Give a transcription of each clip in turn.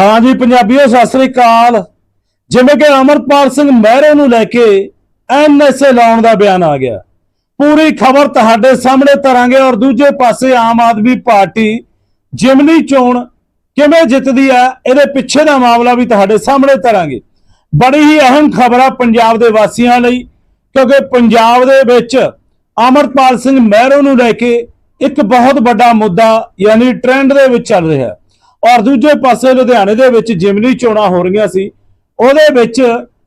ਹਾਂ ਜੀ, ਪੰਜਾਬੀਓ, ਸਤਿ ਸ੍ਰੀ ਅਕਾਲ। ਜਿਵੇਂ ਕਿ ਅਮਰਪਾਲ ਸਿੰਘ ਮਹਿਰੇ ਨੂੰ ਲੈ ਕੇ ਐਨਐਸਏ ਲਾਉਣ ਦਾ ਬਿਆਨ ਆ ਗਿਆ। ਪੂਰੀ ਖਬਰ ਤੁਹਾਡੇ ਸਾਹਮਣੇ ਧਰਾਂਗੇ ਔਰ ਦੂਜੇ ਪਾਸੇ ਆਮ ਆਦਮੀ ਪਾਰਟੀ ਜਿਮਨੀ ਚੋਣ ਕਿਵੇਂ ਜਿੱਤਦੀ ਆ ਇਹਦੇ ਪਿੱਛੇ ਦਾ ਮਾਮਲਾ ਵੀ ਤੁਹਾਡੇ ਸਾਹਮਣੇ ਧਰਾਂਗੇ ਬੜੀ ਹੀ ਅਹਿਮ ਖਬਰ ਆ ਪੰਜਾਬ ਦੇ ਵਾਸੀਆਂ ਲਈ, ਕਿਉਂਕਿ ਪੰਜਾਬ ਦੇ ਵਿੱਚ ਅਮਰਪਾਲ ਸਿੰਘ ਮਹਿਰੋ ਨੂੰ ਲੈ ਕੇ ਇੱਕ ਬਹੁਤ ਵੱਡਾ ਮੁੱਦਾ, ਯਾਨੀ ਟ੍ਰੈਂਡ ਦੇ ਵਿੱਚ ਚੱਲ ਰਿਹਾ। ਔਰ ਦੂਜੇ ਪਾਸੇ ਲੁਧਿਆਣੇ ਦੇ ਵਿੱਚ ਜਿਮਨੀ ਚੋਣਾਂ ਹੋ ਰਹੀਆਂ ਸੀ, ਉਹਦੇ ਵਿੱਚ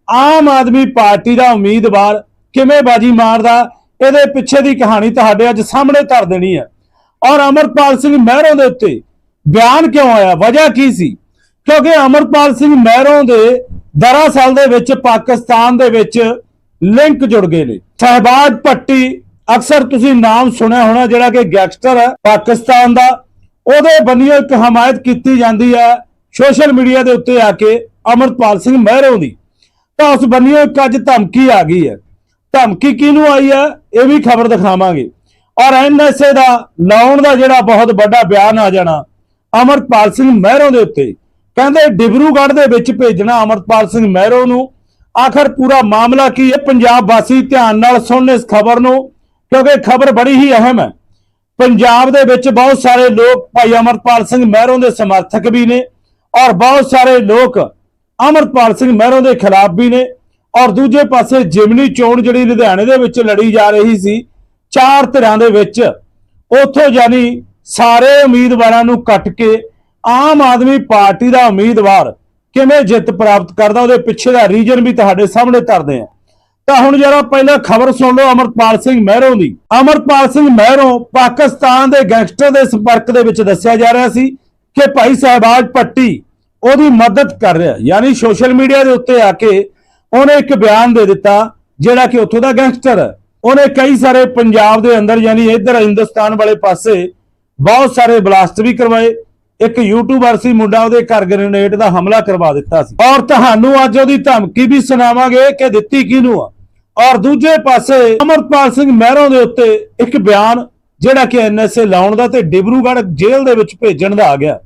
ਆਮ ਆਦਮੀ ਪਾਰਟੀ ਦਾ ਉਮੀਦਵਾਰ ਕਿਵੇਂ ਬਾਜੀ ਮਾਰਦਾ, ਇਹਦੇ ਪਿੱਛੇ ਦੀ ਕਹਾਣੀ ਤੁਹਾਡੇ ਅੱਜ ਸਾਹਮਣੇ ਧਰ ਦੇਣੀ ਹੈ। ਔਰ ਅਮਰਪਾਲ ਸਿੰਘ ਮਹਿਰੋਂ ਦੇ ਉੱਤੇ ਬਿਆਨ ਕਿਉਂ ਆਇਆ? ਵਜ੍ਹਾ ਕੀ ਸੀ? ਕਿਉਂਕਿ ਅਮਰਪਾਲ ਸਿੰਘ ਮਹਿਰੋਂ ਦੇ ਦਰਅਸਲ ਦੇ ਵਿੱਚ ਪਾਕਿਸਤਾਨ ਦੇ ਵਿੱਚ ਲਿੰਕ ਜੁੜ ਗਏ ਨੇ। ਸਹਿਬਾਜ ਭੱਟੀ, ਅਕਸਰ ਤੁਸੀਂ ਨਾਮ ਸੁਣਿਆ ਹੋਣਾ ਜਿਹੜਾ ਕਿ ਗੈਂਗਸਟਰ ਹੈ ਪਾਕਿਸਤਾਨ ਦਾ। ਉਹਦੇ ਬੰਨਿਓ ਇੱਕ ਹਮਾਇਤ ਕੀਤੀ ਜਾਂਦੀ ਹੈ ਸੋਸ਼ਲ ਮੀਡੀਆ ਦੇ ਉੱਤੇ ਆ ਕੇ ਅਮਰਪਾਲ ਸਿੰਘ ਮਹਿਰੋਂ ਦੀ। ਤਾਂ ਉਸ ਬੰਨਿਓ ਇੱਕ ਅੱਜ ਧਮਕੀ ਆ ਗਈ ਹੈ। ਧਮਕੀ ਕਿਹਨੂੰ ਆਈ ਹੈ? ਇਹ ਵੀ ਖਬਰ ਦਿਖਾਵਾਂਗੇ। ਔਰ ਐਨਐਸਏ ਦਾ ਲਾਉਣ ਦਾ ਜਿਹੜਾ ਬਹੁਤ ਵੱਡਾ ਬਿਆਨ ਆ ਜਾਣਾ, ਅਮਰਪਾਲ ਸਿੰਘ ਮਹਿਰੋਂ ਦੇ ਉੱਤੇ। ਕਹਿੰਦੇ ਡਿਬਰੂਗੜ੍ਹ ਦੇ ਵਿੱਚ ਭੇਜਣਾ ਅਮਰਪਾਲ ਸਿੰਘ ਮਹਿਰੋਂ ਨੂੰ। ਆਖਰ ਪੂਰਾ ਮਾਮਲਾ ਕੀ ਹੈ? ਪੰਜਾਬ ਵਾਸੀ ਧਿਆਨ ਨਾਲ ਸੁਣਨ ਇਸ ਖਬਰ ਨੂੰ, ਕਿਉਂਕਿ ਖਬਰ ਬੜੀ ਹੀ ਅਹਿਮ ਹੈ। ਪੰਜਾਬ ਦੇ ਵਿੱਚ ਬਹੁਤ ਸਾਰੇ ਲੋਕ ਭਾਈ ਅਮਰਪਾਲ ਸਿੰਘ ਮਹਿਰੋਂ ਦੇ ਸਮਰਥਕ ਵੀ ਨੇ ਔਰ ਬਹੁਤ ਸਾਰੇ ਲੋਕ ਅਮਰਪਾਲ ਸਿੰਘ ਮਹਿਰੋਂ ਦੇ ਖਿਲਾਫ ਵੀ ਨੇ ਔਰ ਦੂਜੇ ਪਾਸੇ ਜਿਮਨੀ ਚੋਣ ਜਿਹੜੀ ਲੁਧਿਆਣੇ ਦੇ ਵਿੱਚ ਲੜੀ ਜਾ ਰਹੀ ਸੀ, ਚਾਰ ਧਿਰਾਂ ਦੇ ਵਿੱਚ, ਉੱਥੋਂ ਜਾਨੀ ਸਾਰੇ ਉਮੀਦਵਾਰਾਂ ਨੂੰ ਕੱਟ ਕੇ ਆਮ ਆਦਮੀ ਪਾਰਟੀ ਦਾ ਉਮੀਦਵਾਰ ਕਿਵੇਂ ਜਿੱਤ ਪ੍ਰਾਪਤ ਕਰਦਾ ਉਹਦੇ ਪਿੱਛੇ ਦਾ ਰੀਜਨ ਵੀ ਤੁਹਾਡੇ ਸਾਹਮਣੇ ਧਰਦੇ ਆ ਤਾਂ ਹੁਣ ਜਰਾ ਪਹਿਲਾਂ ਖਬਰ ਸੁਣ ਲਓ ਅਮਰਪਾਲ ਸਿੰਘ ਮਹਿਰੋਂ ਦੀ। ਅਮਰਪਾਲ ਸਿੰਘ ਮਹਿਰੋਂ ਪਾਕਿਸਤਾਨ ਦੇ ਗੈਂਗਸਟਰ ਦੇ ਸੰਪਰਕ ਦੇ ਵਿੱਚ ਦੱਸਿਆ ਜਾ ਰਿਹਾ ਸੀ ਕਿ ਭਾਈ ਸਾਹਿਬਾਜ ਪੱਟੀ ਉਹਦੀ ਮਦਦ ਕਰ ਰਿਹਾ। ਯਾਨੀ ਸੋਸ਼ਲ ਮੀਡੀਆ ਦੇ ਉੱਤੇ ਆ ਕੇ ਉਹਨੇ ਇੱਕ ਬਿਆਨ ਦੇ ਦਿੱਤਾ, ਜਿਹੜਾ ਕਿ ਉੱਥੋਂ ਦਾ ਗੈਂਗਸਟਰ ਹੈ। ਉਹਨੇ ਕਈ ਸਾਰੇ ਪੰਜਾਬ ਦੇ ਅੰਦਰ, ਯਾਨੀ ਇੱਧਰ ਹਿੰਦੁਸਤਾਨ ਵਾਲੇ ਪਾਸੇ ਬਹੁਤ ਸਾਰੇ ਬਲਾਸਟ ਵੀ ਕਰਵਾਏ। ਇੱਕ ਯੂਟਿਊਬਰ ਸੀ, ਮੁੰਡਾ ਉਹਦੇ ਘਰ ਗ੍ਰੇਨੇਡ ਦਾ ਹਮਲਾ ਕਰਵਾ ਦਿੱਤਾ ਸੀ। ਔਰ ਤੁਹਾਨੂੰ ਅੱਜ ਉਹਦੀ ਧਮਕੀ ਵੀ ਸੁਣਾਵਾਂਗੇ ਕਿ ਦਿੱਤੀ ਕਿਹਨੂੰ ਆ। ਔਰ ਦੂਜੇ ਪਾਸੇ ਅਮਰਪਾਲ ਸਿੰਘ ਮਹਿਰੋਂ ਦੇ ਉੱਤੇ ਇੱਕ ਬਿਆਨ, ਜਿਹੜਾ ਕਿ ਐਨਐਸਏ ਲਾਉਣ ਦਾ ਤੇ ਡਿਬਰੂਗੜ੍ਹ ਜੇਲ੍ਹ ਦੇ ਵਿੱਚ ਭੇਜਣ ਦਾ ਆ ਗਿਆ।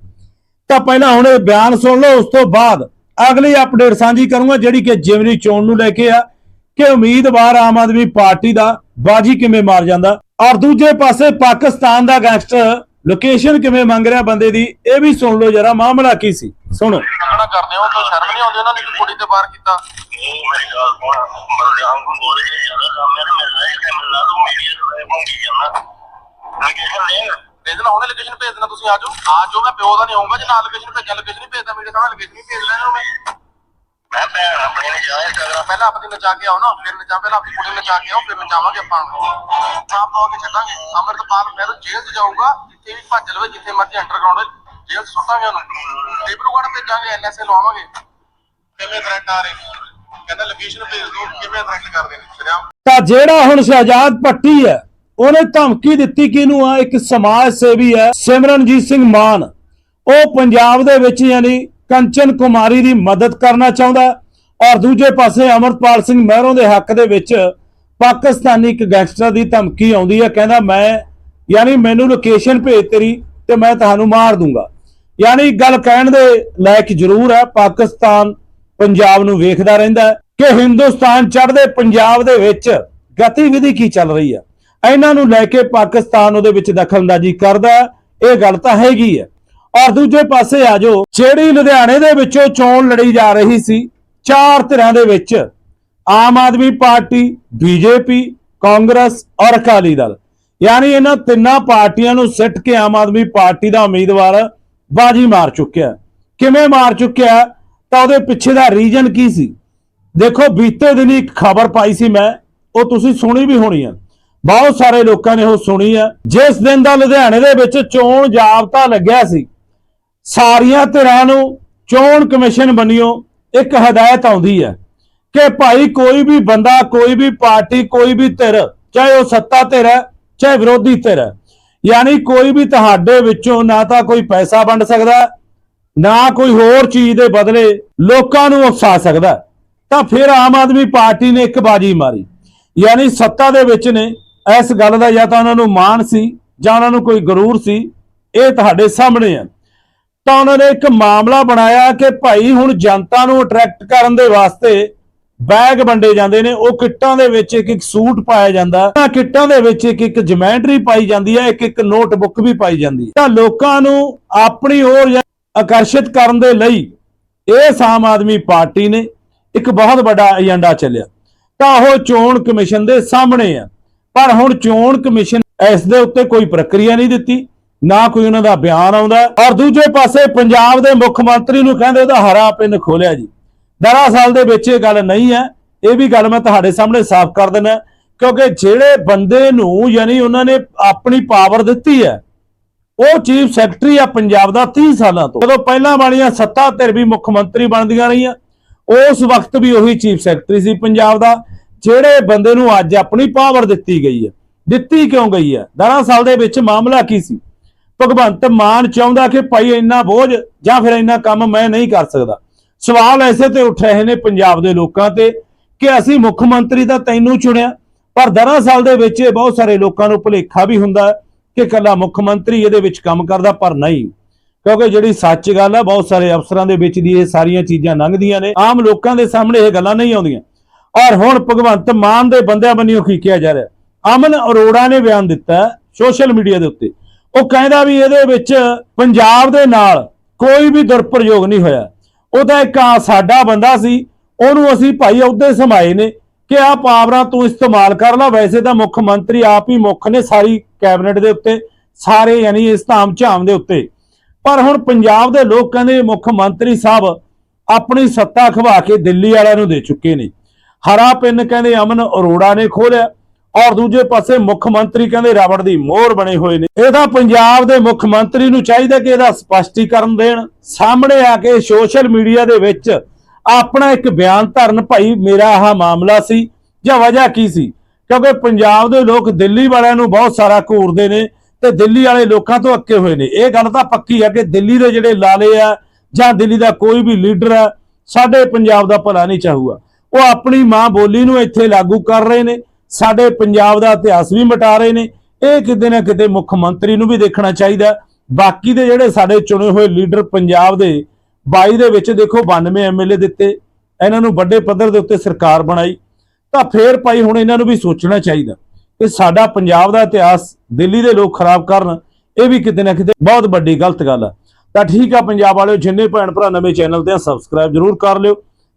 ਤਾਂ ਪਹਿਲਾਂ ਹੁਣ ਇਹ ਬਿਆਨ ਸੁਣ ਲਓ, ਉਸ ਤੋਂ ਬਾਅਦ ਅਗਲੀ ਅਪਡੇਟ ਸਾਂਝੀ ਕਰੂੰਗਾ, ਜਿਹੜੀ ਕਿ ਜਿਮਨੀ ਚੋਣ ਨੂੰ ਲੈ ਕੇ ਆ, ਕਿ ਉਮੀਦਵਾਰ ਆਮ ਆਦਮੀ ਪਾਰਟੀ ਦਾ ਬਾਜੀ ਕਿਵੇਂ ਮਾਰ ਜਾਂਦਾ। ਔਰ ਦੂਜੇ ਪਾਸੇ ਪਾਕਿਸਤਾਨ ਦਾ ਗੈਂਗਸਟਰ ਲੋਕੇਸ਼ਨ ਕਿਵੇਂ ਮੰਗ ਰਿਹਾ ਬੰਦੇ ਦੀ ਇਹ ਵੀ ਸੁਣ ਲਓ ਜਰਾ ਮਾਮਲਾ ਕੀ ਸੀ? ਸੁਣੋ। ਮੰਗਣਾ ਕਰਦੇ ਹੋ ਤਾਂ ਸ਼ਰਮ ਨਹੀਂ ਆਉਂਦੀ ਉਹਨਾਂ ਨੇ ਕਿ ਕੁੜੀ ਤੇ ਵਾਰ ਕੀਤਾ? ਨੂੰ ਨਾ। ਨੂੰ ਹੁਣੇ ਲੋਕੇਸ਼ਨ ਭੇਜ ਦੇਣਾ ਤੁਸੀਂ ਆ ਜਾਓ। ਆ ਜਾਓ ਮੈਂ ਪਿਓ ਦਾ ਨਹੀਂ ਆਉਂਗਾ ਜੇ ਨਾਲ ਲੋਕੇਸ਼ਨ ਭੇਜਾਂ ਲੋਕੇਸ਼ਨ ਨਹੀਂ ਭੇਜਦਾ ਮੇਰੇ ਸਾਹਮਣੇ ਲੋਕੇਸ਼ਨ ਨਹੀਂ ਭੇਜ ਲੈਣਾ ਮੈਂ ਮੈਂ ਭੈਣ ਆਪਣੀ ਨੇ ਜਾਇਆ ਕਰਾਂ। ਪਹਿਲਾਂ ਆਪਣੀ ਨਚਾ ਕੇ ਆਓ ਨਾ ਫਿਰ ਨਚਾ ਪਹਿਲਾਂ ਆਪਣੀ ਕੁੜੀ ਨਚਾ ਕੇ ਆਓ ਫਿਰ ਨਚਾਵਾਂਗੇ ਆਪਾਂ ਸਾਫ਼ ਹੋ ਕੇ ਛੱਡਾਂਗੇ ਅਮਰਤਪਾਲ ਮੈਂ ਜੇਲ੍ਹ 'ਚ ਜਾਊਗਾ ਜਿੱਥੇ ਵੀ ਭੱਜ ਲਵੇ ਜਿੱਥੇ ਮਰਜ਼ੀ ਅੰਡਰਗਰਾਉਂਡ ਜੇਲ੍ਹ ਸੁੱਟਾਂਗੇ ਉਹਨੂੰ। ਡਿਬਰੂਗੜ੍ਹ ਭੇਜਾਂਗੇ ਐਨਐਸਏ ਲਵਾਵਾਂਗੇ। ਕਿਵੇਂ ਥ੍ਰੈਟ ਆ ਰਹੇ? ਨੇ ਕਹਿੰਦਾ ਲੋਕੇਸ਼ਨ ਭੇਜ ਦਿਓ, ਕਿਵੇਂ ਥ੍ਰੈਟ ਕਰਦੇ ਨੇ? ਸ਼ਰਿਆਮ। ਤਾਂ ਜਿਹੜਾ ਹੁਣ ਸ਼ਹਜਾਦ ਪੱਟੀ ਹੈ, ਉਹਨੇ ਧਮਕੀ ਦਿੱਤੀ ਕਿਹਨੂੰ ਆ? ਇੱਕ ਸਮਾਜ ਸੇਵੀ ਹੈ, ਸਿਮਰਨਜੀਤ ਸਿੰਘ ਮਾਨ। ਉਹ ਪੰਜਾਬ ਦੇ ਵਿੱਚ ਯਾਨੀ ਕੰਚਨ ਕੁਮਾਰੀ ਦੀ ਮਦਦ ਕਰਨਾ ਚਾਹੁੰਦਾ ਔਰ ਦੂਜੇ ਪਾਸੇ ਅਮਰਪਾਲ ਸਿੰਘ ਮਹਿਰੋਂ ਦੇ ਹੱਕ ਦੇ ਵਿੱਚ ਪਾਕਿਸਤਾਨੀ ਇੱਕ ਗੈਂਗਸਟਰ ਦੀ ਧਮਕੀ ਆਉਂਦੀ ਹੈ। ਕਹਿੰਦਾ, ਮੈਂ ਯਾਨੀ ਮੈਨੂੰ ਲੋਕੇਸ਼ਨ ਭੇਜ ਤੇਰੀ ਤੇ ਮੈਂ ਤੁਹਾਨੂੰ ਮਾਰ ਦੂੰਗਾ। ਯਾਨੀ ਗੱਲ ਕਹਿਣ ਦੇ ਲਾਇਕ ਜ਼ਰੂਰ ਹੈ, ਪਾਕਿਸਤਾਨ ਪੰਜਾਬ ਨੂੰ ਵੇਖਦਾ ਰਹਿੰਦਾ ਕਿ ਹਿੰਦੁਸਤਾਨ ਚੜ੍ਹਦੇ ਪੰਜਾਬ ਦੇ ਵਿੱਚ ਗਤੀਵਿਧੀ ਕੀ ਚੱਲ ਰਹੀ ਹੈ। ਇਹਨਾਂ ਨੂੰ ਲੈ ਕੇ ਪਾਕਿਸਤਾਨ ਉਹਦੇ ਵਿੱਚ ਦਖਲਅੰਦਾਜ਼ੀ ਕਰਦਾ ਇਹ ਗੱਲ ਤਾਂ ਹੈਗੀ ਹੈ। ਔਰ ਦੂਜੇ ਪਾਸੇ ਆ ਜਾਓ, ਜਿਹੜੀ ਲੁਧਿਆਣੇ ਦੇ ਵਿੱਚੋਂ ਚੋਣ ਲੜੀ ਜਾ ਰਹੀ ਸੀ, ਚਾਰ ਧਿਰਾਂ ਦੇ ਵਿੱਚ ਆਮ ਆਦਮੀ ਪਾਰਟੀ, ਬੀਜੇਪੀ, ਕਾਂਗਰਸ ਔਰ ਅਕਾਲੀ ਦਲ। ਯਾਨੀ ਇਹਨਾਂ ਤਿੰਨਾਂ ਪਾਰਟੀਆਂ ਨੂੰ ਸਿੱਟ ਕੇ ਆਮ ਆਦਮੀ ਪਾਰਟੀ ਦਾ ਉਮੀਦਵਾਰ ਬਾਜੀ ਮਾਰ ਚੁੱਕਿਆ ਕਿਵੇਂ ਮਾਰ ਚੁੱਕਿਆ ਤਾਂ ਉਹਦੇ ਪਿੱਛੇ ਦਾ ਰੀਜਨ ਕੀ ਸੀ? ਦੇਖੋ, ਬੀਤੇ ਦਿਨ ਇੱਕ ਖਬਰ ਪਾਈ ਸੀ ਮੈਂ, ਉਹ ਤੁਸੀਂ ਸੁਣੀ ਵੀ ਹੋਣੀ ਹੈ। ਬਹੁਤ ਸਾਰੇ ਲੋਕਾਂ ਨੇ ਉਹ ਸੁਣੀ ਹੈ। ਜਿਸ ਦਿਨ ਦਾ ਲੁਧਿਆਣੇ ਦੇ ਵਿੱਚ ਚੋਣ ਜਾਬਤਾ ਲੱਗਿਆ ਸੀ, ਸਾਰੀਆਂ ਧਿਰਾਂ ਨੂੰ ਚੋਣ ਕਮਿਸ਼ਨ ਬਣਿਓ ਇੱਕ ਹਦਾਇਤ ਆਉਂਦੀ ਹੈ ਕਿ ਭਾਈ ਕੋਈ ਵੀ ਬੰਦਾ, ਕੋਈ ਵੀ ਪਾਰਟੀ, ਕੋਈ ਵੀ ਧਿਰ, ਚਾਹੇ ਉਹ ਸੱਤਾ ਧਿਰ ਹੈ ਚਾਹੇ ਵਿਰੋਧੀ ਧਿਰ। ਹੈ ਯਾਨੀ ਕੋਈ ਵੀ ਤੁਹਾਡੇ ਵਿੱਚੋਂ ਨਾ ਤਾਂ ਕੋਈ ਪੈਸਾ ਵੰਡ ਸਕਦਾ, ਨਾ ਕੋਈ ਹੋਰ ਚੀਜ਼ ਦੇ ਬਦਲੇ ਲੋਕਾਂ ਨੂੰ ਉਕਸਾ ਸਕਦਾ। ਤਾਂ ਫਿਰ ਆਮ ਆਦਮੀ ਪਾਰਟੀ ਨੇ ਇੱਕ ਬਾਜੀ ਮਾਰੀ। ਯਾਨੀ ਸੱਤਾ ਦੇ ਵਿੱਚ ਨੇ, ਇਸ ਗੱਲ ਦਾ ਜਾਂ ਤਾਂ ਉਹਨਾਂ ਨੂੰ ਮਾਣ ਸੀ, ਜਾਂ ਉਹਨਾਂ ਨੂੰ ਕੋਈ ਗਰੂਰ ਸੀ, ਇਹ ਤੁਹਾਡੇ ਸਾਹਮਣੇ ਹੈ ਤਾਂ ਉਹਨਾਂ ਨੇ ਇੱਕ ਮਾਮਲਾ ਬਣਾਇਆ ਕਿ ਭਾਈ ਹੁਣ ਜਨਤਾ ਨੂੰ ਅਟਰੈਕਟ ਕਰਨ ਦੇ ਵਾਸਤੇ ਬੈਗ ਵੰਡੇ ਜਾਂਦੇ ਨੇ, ਉਹ ਕਿੱਟਾਂ ਦੇ ਵਿੱਚ ਇੱਕ ਇੱਕ ਸੂਟ ਪਾਇਆ ਜਾਂਦਾ ਉਹਨਾਂ ਕਿੱਟਾਂ ਦੇ ਵਿੱਚ ਇੱਕ ਇੱਕ ਜਮੈਂਟਰੀ ਪਾਈ ਜਾਂਦੀ ਹੈ, ਇੱਕ ਇੱਕ ਨੋਟਬੁੱਕ ਵੀ ਪਾਈ ਜਾਂਦੀ ਹੈ। ਤਾਂ ਲੋਕਾਂ ਨੂੰ ਆਪਣੀ ओर ਆਕਰਸ਼ਿਤ ਕਰਨ ਦੇ ਲਈ ਇਸ ਆਮ ਆਦਮੀ ਪਾਰਟੀ ਨੇ ਇੱਕ ਬਹੁਤ ਵੱਡਾ ਏਜੰਡਾ ਚੱਲਿਆ। ਤਾਂ ਉਹ ਚੋਣ ਕਮਿਸ਼ਨ ਦੇ ਸਾਹਮਣੇ ਆ। ਪਰ ਹੁਣ ਚੋਣ ਕਮਿਸ਼ਨ ਇਸ ਦੇ ਉੱਤੇ ਕੋਈ ਪ੍ਰਕਿਰਿਆ ਨਹੀਂ ਦਿੱਤੀ, ਨਾ ਕੋਈ ਉਹਨਾਂ ਦਾ ਬਿਆਨ ਆਉਂਦਾ। ਔਰ ਦੂਜੇ ਪਾਸੇ ਪੰਜਾਬ ਦੇ ਮੁੱਖ ਮੰਤਰੀ ਨੂੰ ਕਹਿੰਦੇ ਉਹਦਾ ਹਰਾ ਪਿੰਨ ਖੋਲਿਆ ਜੀ। ਦਰਅਸਲ ਦੇ ਵਿੱਚ ਇਹ ਗੱਲ ਨਹੀਂ ਹੈ। ਇਹ ਵੀ ਗੱਲ ਮੈਂ ਤੁਹਾਡੇ ਸਾਹਮਣੇ ਸਾਫ਼ ਕਰ ਦਿੰਦਾ ਕਿਉਂਕਿ ਜਿਹੜੇ ਬੰਦੇ ਨੂੰ ਯਾਨੀ ਉਹਨਾਂ ਨੇ ਆਪਣੀ ਪਾਵਰ ਦਿੱਤੀ ਹੈ, ਉਹ ਚੀਫ ਸੈਕਟਰੀ ਆ ਪੰਜਾਬ ਦਾ 30 ਸਾਲਾਂ ਤੋਂ। ਜਦੋਂ ਪਹਿਲਾਂ ਵਾਲੀਆਂ ਸੱਤਾ ਧਿਰ ਵੀ ਮੁੱਖ ਮੰਤਰੀ ਬਣਦੀਆਂ ਰਹੀਆਂ, ਉਸ ਵਕਤ ਵੀ ਉਹੀ ਚੀਫ ਸੈਕਟਰੀ ਸੀ ਪੰਜਾਬ ਦਾ, ਜਿਹੜੇ ਬੰਦੇ ਨੂੰ ਅੱਜ ਆਪਣੀ ਪਾਵਰ ਦਿੱਤੀ ਗਈ ਹੈ। ਦਿੱਤੀ ਕਿਉਂ ਗਈ ਹੈ? ਦਰਅਸਲ ਦੇ ਵਿੱਚ ਮਾਮਲਾ ਕੀ ਸੀ? ਭਗਵੰਤ ਮਾਨ ਚਾਹੁੰਦਾ ਕਿ ਭਾਈ ਇੰਨਾ ਬੋਝ ਜਾਂ ਫਿਰ ਇੰਨਾ ਕੰਮ ਮੈਂ ਨਹੀਂ ਕਰ ਸਕਦਾ। ਸਵਾਲ ਐਸੇ ਤੇ ਉੱਠ ਰਹੇ ਨੇ ਪੰਜਾਬ ਦੇ ਲੋਕਾਂ ਤੇ ਕਿ ਅਸੀਂ ਮੁੱਖ ਮੰਤਰੀ ਤਾਂ ਤੈਨੂੰ ਚੁਣਿਆ, ਪਰ ਦਰਅਸਲ ਦੇ ਵਿੱਚ ਇਹ ਬਹੁਤ ਸਾਰੇ ਲੋਕਾਂ ਨੂੰ ਭੁਲੇਖਾ ਵੀ ਹੁੰਦਾ ਕਿ ਕੱਲਾ ਮੁੱਖ ਮੰਤਰੀ ਇਹਦੇ ਵਿੱਚ ਕੰਮ ਕਰਦਾ, ਪਰ ਨਹੀਂ। ਕਿਉਂਕਿ ਜਿਹੜੀ ਸੱਚ ਗੱਲ ਆ, ਬਹੁਤ ਸਾਰੇ ਅਫਸਰਾਂ ਦੇ ਵਿੱਚ ਦੀ ਇਹ ਸਾਰੀਆਂ ਚੀਜ਼ਾਂ ਲੰਘਦੀਆਂ ਨੇ, ਆਮ ਲੋਕਾਂ ਦੇ ਸਾਹਮਣੇ ਇਹ ਗੱਲਾਂ ਨਹੀਂ ਆਉਂਦੀਆਂ। ਔਰ ਹੁਣ ਭਗਵੰਤ ਮਾਨ ਦੇ ਬੰਦਿਆਂ ਬੰਨਿਓ ਕੀ ਕਿਹਾ ਜਾ ਰਿਹਾ? ਅਮਨ ਅਰੋੜਾ ਨੇ ਬਿਆਨ ਦਿੱਤਾ ਸੋਸ਼ਲ ਮੀਡੀਆ ਦੇ ਉੱਤੇ। ਉਹ ਕਹਿੰਦਾ ਵੀ ਇਹਦੇ ਵਿੱਚ ਪੰਜਾਬ ਦੇ ਨਾਲ ਕੋਈ ਵੀ ਦੁਰਪ੍ਰਯੋਗ ਨਹੀਂ ਹੋਇਆ। ਉਹ ਤਾਂ ਇੱਕ ਸਾਡਾ ਬੰਦਾ ਸੀ, ਉਹਨੂੰ ਅਸੀਂ ਭਾਈ ਅਹੁਦੇ ਸਮਾਏ ਨੇ ਕਿ ਆ ਪਾਵਰਾਂ ਤੂੰ ਇਸਤੇਮਾਲ ਕਰ ਲੈ। ਵੈਸੇ ਤਾਂ ਮੁੱਖ ਮੰਤਰੀ ਆਪ ਹੀ ਮੁੱਖ ਨੇ ਸਾਰੀ ਕੈਬਨਿਟ ਦੇ ਉੱਤੇ, ਸਾਰੇ ਯਾਨੀ ਇਸ ਧਾਮ ਝਾਮ ਦੇ ਉੱਤੇ। ਪਰ ਹੁਣ ਪੰਜਾਬ ਦੇ ਲੋਕ ਕਹਿੰਦੇ ਮੁੱਖ ਮੰਤਰੀ ਸਾਹਿਬ ਆਪਣੀ ਸੱਤਾ ਖਵਾ ਕੇ ਦਿੱਲੀ ਵਾਲਿਆਂ ਨੂੰ ਦੇ ਚੁੱਕੇ ਨੇ। ਹਰਾ ਪਿੰਨ ਕਹਿੰਦੇ ਅਮਨ ਅਰੋੜਾ ਨੇ ਖੋਲਿਆ। ਔਰ ਦੂਜੇ ਪਾਸੇ ਮੁੱਖ ਮੰਤਰੀ ਕਹਿੰਦੇ ਰਾਵੜ ਦੀ ਮੋਹਰ ਬਣੇ ਹੋਏ ਨੇ ਇਹ ਤਾਂ ਪੰਜਾਬ ਦੇ ਮੁੱਖ ਮੰਤਰੀ ਨੂੰ ਚਾਹੀਦਾ ਕਿ ਇਹਦਾ ਸਪਸ਼ਟੀਕਰਨ ਦੇਣ। ਸਾਹਮਣੇ ਆ ਕੇ ਸੋਸ਼ਲ ਮੀਡੀਆ ਦੇ ਵਿੱਚ ਆਪਣਾ ਇੱਕ ਬਿਆਨ ਧਰਨ ਭਾਈ ਮੇਰਾ ਆਹ ਮਾਮਲਾ ਸੀ। ਜਾਂ ਵਜ੍ਹਾ ਕੀ ਸੀ? ਕਿਉਂਕਿ ਪੰਜਾਬ ਦੇ ਲੋਕ ਦਿੱਲੀ ਵਾਲਿਆਂ ਨੂੰ ਬਹੁਤ ਸਾਰਾ ਘੂਰਦੇ ਨੇ ਤੇ ਦਿੱਲੀ ਵਾਲੇ ਲੋਕਾਂ ਤੋਂ ਅੱਕੇ ਹੋਏ ਨੇ। ਇਹ ਗੱਲ ਤਾਂ ਪੱਕੀ ਹੈ ਕਿ ਦਿੱਲੀ ਦੇ ਜਿਹੜੇ ਲਾਲੇ ਆ ਜਾਂ ਦਿੱਲੀ ਦਾ ਕੋਈ ਵੀ ਲੀਡਰ ਆ, ਸਾਡੇ ਪੰਜਾਬ ਦਾ ਭਲਾ ਨਹੀਂ ਚਾਹੂਗਾ। ਉਹ ਆਪਣੀ ਮਾਂ ਬੋਲੀ ਨੂੰ ਇੱਥੇ ਲਾਗੂ ਕਰ ਰਹੇ ਨੇ। ਸਾਡੇ ਪੰਜਾਬ ਦਾ ਇਤਿਹਾਸ ਵੀ ਮਿਟਾ ਰਹੇ ਨੇ, ਇਹ ਕਿਤੇ ਨਾ ਕਿਤੇ ਮੁੱਖ ਮੰਤਰੀ ਨੂੰ ਵੀ ਦੇਖਣਾ ਚਾਹੀਦਾ। ਬਾਕੀ ਦੇ ਜਿਹੜੇ ਸਾਡੇ ਚੁਣੇ ਹੋਏ ਲੀਡਰ ਪੰਜਾਬ ਦੇ 22 ਦੇ ਵਿੱਚ ਦੇਖੋ 92 ਐਮਐਲਏ ਦਿੱਤੇ, ਇਹਨਾਂ ਨੂੰ ਵੱਡੇ ਪੱਧਰ ਦੇ ਉੱਤੇ ਸਰਕਾਰ ਬਣਾਈ। ਤਾਂ ਫੇਰ ਭਾਈ ਹੁਣ ਇਹਨਾਂ ਨੂੰ ਵੀ ਸੋਚਣਾ ਚਾਹੀਦਾ ਕਿ ਸਾਡਾ ਪੰਜਾਬ ਦਾ ਇਤਿਹਾਸ ਦਿੱਲੀ ਦੇ ਲੋਕ ਖਰਾਬ ਕਰਨ, ਇਹ ਵੀ ਕਿਤੇ ਨਾ ਕਿਤੇ ਬਹੁਤ ਵੱਡੀ ਗਲਤ ਗੱਲ ਆ। ਤਾਂ ਠੀਕ ਆ ਪੰਜਾਬ ਵਾਲਿਓ, ਜਿੰਨੇ ਭੈਣ ਭਰਾ ਨਵੇਂ ਚੈਨਲ ਤੇ ਆ, ਸਬਸਕ੍ਰਾਈਬ ਜਰੂਰ ਕਰ ਲਿਓ।